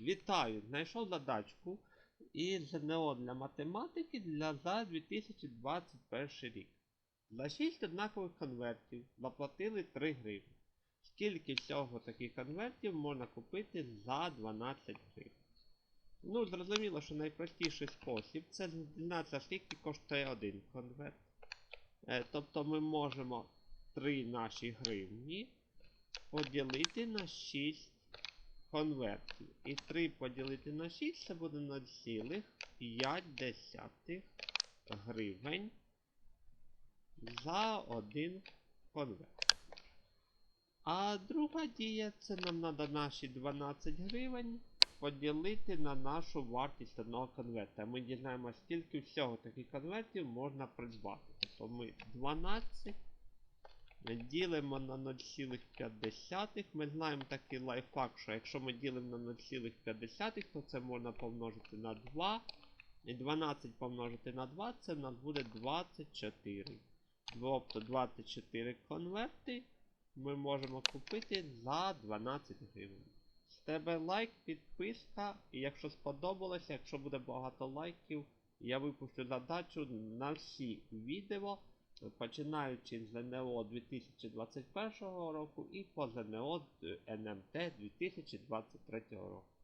Вітаю! Знайшов задачку із ЗНО для математики для за 2021 рік. За 6 однакових конвертів заплатили 3 гривні. Скільки всього таких конвертів можна купити за 12 гривень? Ну, зрозуміло, що найпростіший спосіб це дізнатися, скільки коштує один конверт. Е, тобто ми можемо 3 наші гривні поділити на 6 конвертів. І 3 поділити на 6 це буде 0,5 гривень за один конверт. А друга дія це нам треба наші 12 гривень поділити на нашу вартість одного конверта. Ми дізнаємося, скільки всього таких конвертів можна придбати. Тобто ми 12 ділимо на 0,5. Ми знаємо такий лайфхак, що якщо ми ділимо на 0,5, то це можна помножити на 2. І 12 помножити на 2, це в нас буде 24. Тобто 24 конверти ми можемо купити за 12 гривень. З тебе лайк, підписка, і якщо сподобалося, якщо буде багато лайків, я випущу задачу на всі відео, починаючи з ЗНО 2021 року і по ЗНО НМТ 2023 року.